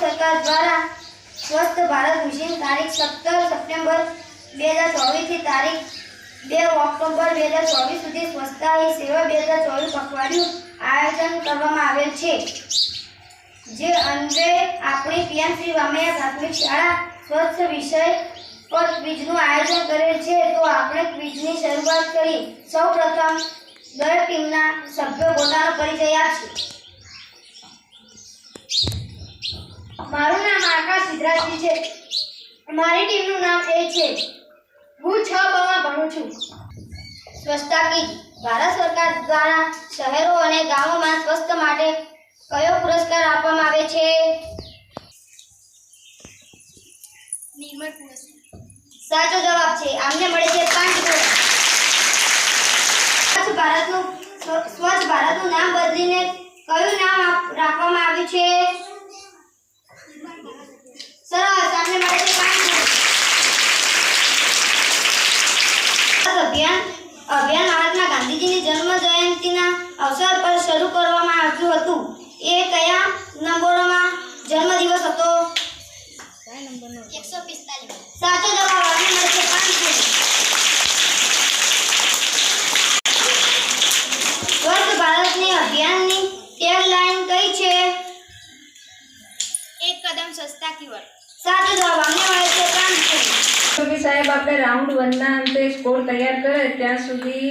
સરકાર દ્વારા સ્વસ્થ ભારત મિશન તારીખ સત્તર સપ્ટેમ્બર બે હજાર ચોવીસથી તારીખ બે ઓક્ટોબર બે હજાર ચોવીસ સુધી સ્વચ્છતા હી સેવા બે હજાર ચોવીસ પખવાડિયું આયોજન કરવામાં આવેલ છે. જે અંતે આપણી પીએમ શ્રી વામૈયા પ્રાથમિક શાળા સ્વચ્છ વિષય પર ક્વિઝનું આયોજન કરેલ છે. તો આપણે ક્વિઝની શરૂઆત કરી. સૌ પ્રથમ દરેક ટીમના સભ્યો પોતાનો પરિચય આપશે મારું નામ આકાશ સિદ્ધરાજજી છે. મારી ટીમનું નામ એ છે. હું છ બમાં ભણું છું. સ્વચ્છતા કીટ ભારત સરકાર દ્વારા શહેરો અને ગામોમાં સ્વસ્થ માટે કયો પુરસ્કાર આપવામાં આવે છે? સાચો જવાબ છે. આમને મળે છે પાંચ સ્વચ્છ ભારતનું સ્વચ્છ ભારતનું નામ બદલીને કયું નામ રાખવામાં આવ્યું છે? સરસ આમને મળે છે પાંચ અભિયાન અભિયાન મહાત્મા ગાંધીજીની જન્મ જયંતિના અવસર પર શરૂ કરવામાં આવ્યું હતું. એ કયા નંબરોમાં જન્મદિવસ હતો? એકસો પિસ્તાલીસ. સાચો જવાબ મળે છે પાંચ સ્વચ્છ ભારતની અભિયાનની ટેગલાઇન કઈ છે? એક કદમ સસ્તા કી સાચો જવાબ આપને મળે છે ગુણ સાહેબ, આપણે રાઉન્ડ વનના અંતે સ્કોર તૈયાર કરે, ત્યાં સુધી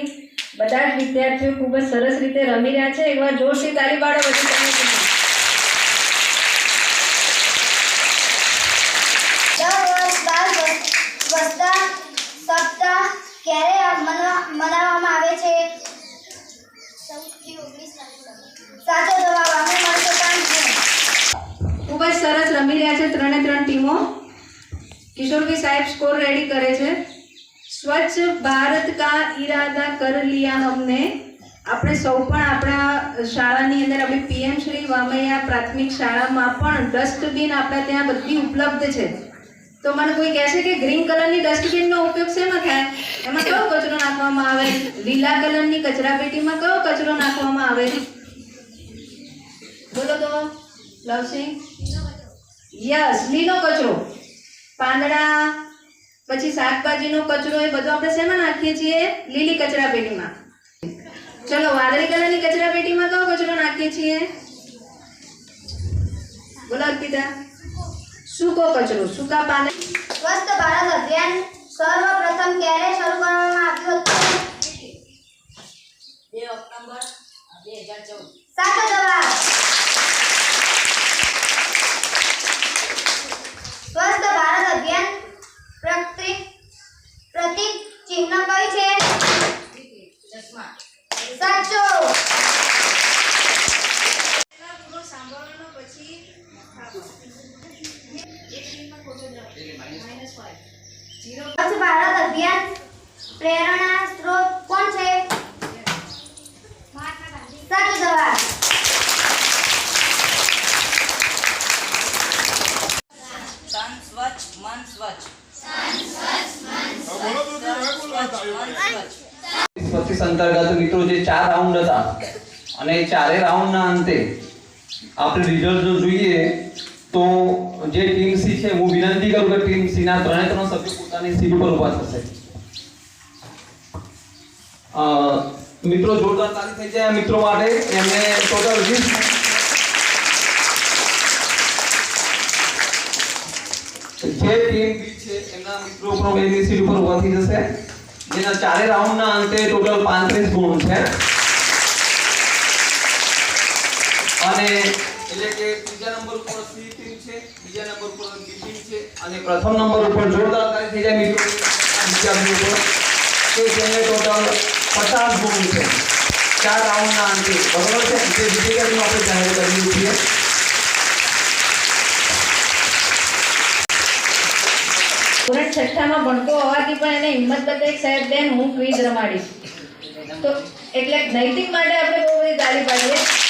બધા જ વિદ્યાર્થીઓ ખૂબ જ સરસ રીતે રમી રહ્યા છે. એકવાર જોરથી તારી પાડો પછી તમે કીધું. દર વર્ષ બાળ સ્વ- સ્વચ્છતા સપ્તાહ ક્યારે મનવા- મનાવવામાં આવે છે સાચો જવાબ આપણે મળશે પાંચ ગુણ ખૂબ જ સરસ રમી રહ્યા છે ત્રણે ત્રણ ટીમો કિશોરભાઈ સાહેબ સ્કોર રેડી કરે છે. સ્વચ્છ ભારત કા ઈરાદા કર લિયા હમને. આપણે સૌ પણ આપણા શાળાની અંદર આપણી પીએમ શ્રી વામૈયા પ્રાથમિક શાળામાં પણ ડસ્ટબિન આપણા ત્યાં બધી ઉપલબ્ધ છે. તો મને કોઈ કહેશે કે ગ્રીન કલરની ડસ્ટબિનનો ઉપયોગ શેમાં થાય? એમાં કયો કચરો નાખવામાં આવે? લીલા કલરની કચરા પેટીમાં કયો કચરો નાખવામાં આવે? બોલો તો, લવસિંહ. યસ લીલો કચરો. પાંદડા, પછી શાકભાજીનો કચરો એ બધો આપણે શેમાં નાખીએ છીએ? લીલી કચરા પેટીમાં. ચલો, વાદળી કલરની કચરા પેટીમાં કયો કચરો નાખીએ છીએ? બોલો, અર્પિતા. સૂકો કચરો, સૂકા પાંદડા. સ્વસ્થ ભારત અભિયાન સર્વપ્રથમ ક્યારે શરૂ કરવામાં આવ્યું હતું સાચો જવાબ સ્વસ્થ ભારત અભિયાન પ્રતિક પ્રતિક ચિહ્ન કયું છે સાચો સ્વચ્છ ભારત અભિયાન પ્રેરણા સ્ત્રોત કોણ છે? સાચો જવાબ. તન સ્વચ્છ મન સ્વચ્છ. પચીસ અંતર્ગત મિત્રો જે ચાર રાઉન્ડ હતા અને એ ચારે રાઉન્ડના અંતે આપણે રિઝલ્ટ જો જોઈએ તો જે ટીમ સી છે હું વિનંતી કરું કે ટીમ સી ના ત્રણે ત્રણ સભ્યો પોતાની સીટ ઉપર ઊભા મિત્રો જોરદાર તાળી થઈ જાય મિત્રો માટે. એમને ટોટલ વીસ જે ટીમ બી છે, એમના મિત્રો પણ એની સીટ ઉપર ઊભા થઈ જશે. જેના ચારે રાઉન્ડના અંતે ટોટલ 35 ગુણ છે. અને એટલે કે ત્રીજા નંબર ઉપર સી ટીમ છે બીજા નંબર ઉપર બી ટીમ છે અને પ્રથમ નંબર ઉપર જોરદાર તાળી થઈ જાય મિત્રો. બીજા નંબર ઉપર. તો જેને ટોટલ 50 ગુણ છે. ચાર રાઉન્ડના અંતે. બરોબર છે? જે વિજેતાનું આપણે જાહેર કરીએ છીએ. ધોરણ છઠ્ઠામાં ભણતો હોવાથી પણ એને હિંમત બતાવી સાહેબ બેન હું ક્વિઝ રમાડીશ. તો એટલે નૈતિક માટે આપણે બહુ બધી તાળી પાડીએ.